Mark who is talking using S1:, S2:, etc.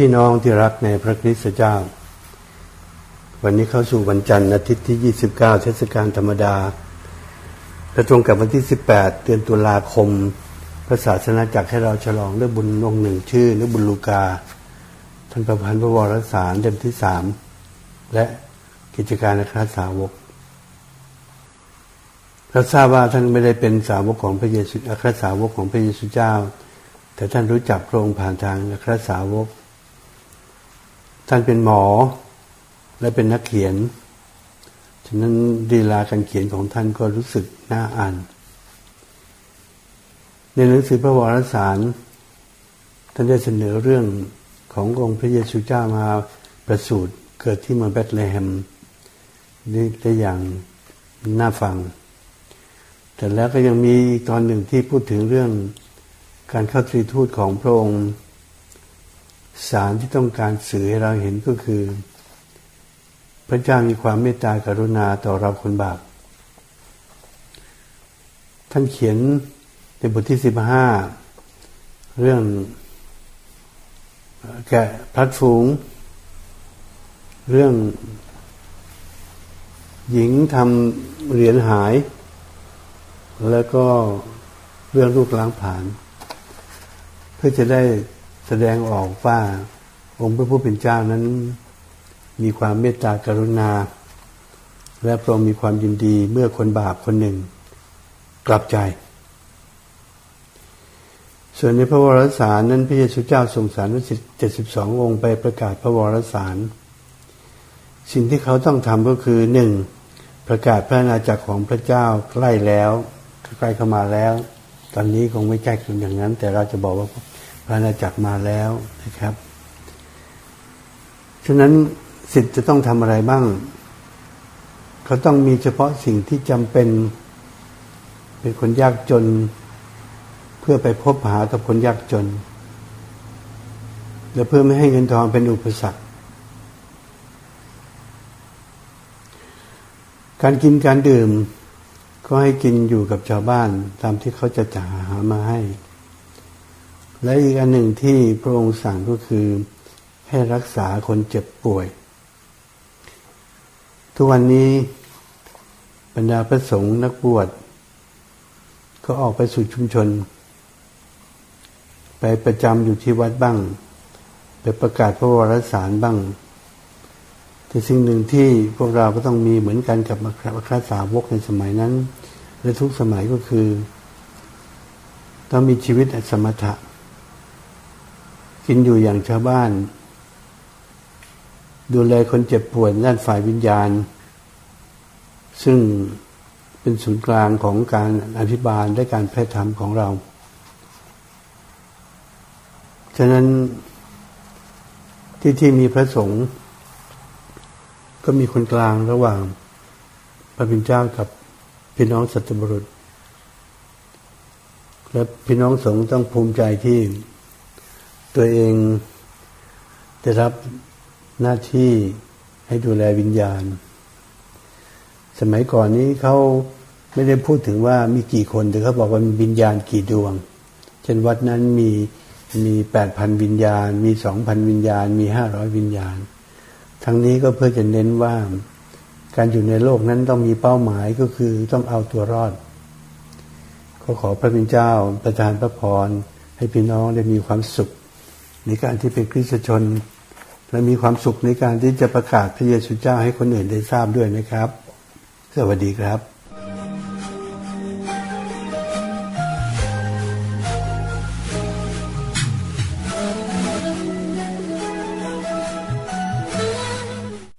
S1: พี่น้องที่รักในพระคริสตเจ้า วันนี้เข้าสู่วันจันทร์อาทิตย์ที่ 29 เทศกาลธรรมดาและตรงกับวันที่ 18 เดือนตุลาคม พระศาสนาจักรให้เราฉลองด้วยบุญองค์หนึ่งชื่อนึกบุญลูกา ท่านประพันธ์พระวรสารเล่มที่สามและกิจการอัครสาวกเราทราบว่าท่านไม่ได้เป็นสาวกของพระเยซูอัครสาวกของพระเยซูเจ้า แต่ท่านรู้จักพระองค์ผ่านทางอัครสาวก ท่านเป็นหมอ และเป็นนักเขียน ฉะนั้นดีลาการเขียนของท่านก็รู้สึกน่าอ่าน ในหนังสือพระวรสาร ท่านได้เสนอเรื่องขององค์พระเยซูเจ้ามาประสูติเกิดที่เมืองเบธเลเฮมนี่ได้อย่างน่าฟัง แต่แล้วก็ยังมีตอนหนึ่งที่พูดถึงเรื่องการเข้าตรีทูตของพระองค์ สารที่ต้องการสื่อให้เราเห็นก็คือ พระเจ้ามีความเมตตากรุณาต่อเราคนบาปท่านเขียนในบทที่สิบห้าเรื่องแกะพลัดฝูง เรื่อง หญิงทำเหรียญหาย แล้วก็เรื่องลูกล้างผาน เพื่อจะได้ แสดงออกว่าองค์พระผู้เป็นเจ้านั้น มีความเมตตากรุณา และพระองค์มีความยินดีเมื่อคนบาปคนหนึ่ง กลับใจ ส่วนในพระวรสารนั้นพระเยซูเจ้าทรงสารว่าเจ็ดสิบสององค์ไปประกาศพระวรสาร สิ่งที่เขาต้องทำก็คือหนึ่งประกาศพระนาจักรของพระเจ้าใกล้แล้วใกล้เข้ามาแล้ว ตอนนี้คงไม่ใกล้ถึงอย่างนั้น แต่เราจะบอกว่า พระนาจักรมาแล้วนะครับ ฉะนั้นสิทธิ์จะต้องทำอะไรบ้าง เขาต้องมีเฉพาะสิ่งที่จำเป็น เป็นคนยากจน เพื่อไปพบหากับคนยากจน และเพื่อไม่ให้เงินทองเป็นอุปสรรคการกินการดื่ม ก็ให้กินอยู่กับชาวบ้านตามที่เขาจะจ่าหามาให้ และอีกอันหนึ่งที่พระองค์สั่งก็คือ ให้รักษาคนเจ็บป่วย ทุกวันนี้บรรดาพระสงฆ์นักบวชก็ออกไปสู่ชุมชน ไปประจำอยู่ที่วัดบ้าง ไปประกาศพระวรสารบ้าง แต่สิ่งหนึ่งที่พวกเราก็ต้องมีเหมือนกันกับอัคสาวกในสมัยนั้น และทุกสมัยก็คือ ต้องมีชีวิตสมถะ กินอยู่อย่างชาวบ้าน ดูแลคนเจ็บป่วยด้านฝ่ายวิญญาณ ซึ่งเป็นศูนย์กลางของการอภิบาลและการแพทย์ธรรมของเรา ฉะนั้นที่ที่มีพระสงฆ์ก็มีคนกลางระหว่างพระบิณเจ้ากับพี่น้องสัตบุรุษ และพี่น้องสงฆ์ต้องภูมิใจที่ ตัวเองได้รับหน้าที่ให้ดูแลวิญญาณ สมัยก่อนนี้เขาไม่ได้พูดถึงว่ามีกี่คนแต่เขาบอกว่ามีวิญญาณกี่ดวง เช่นวัดนั้นมีมีแปดพันวิญญาณ มีสองพันวิญญาณ มีห้าร้อยวิญญาณ ทั้งนี้ก็เพื่อจะเน้นว่าการอยู่ในโลกนั้นต้องมีเป้าหมายก็คือต้องเอาตัวรอด ก็ขอพระบิณเจ้าประทานพระพรให้พี่น้องได้มีความสุข ในการที่เป็นคริสตชน และมีความสุขในการที่จะประกาศพระเยซูเจ้าให้คนอื่นได้ทราบด้วยนะครับ สวัสดีครับ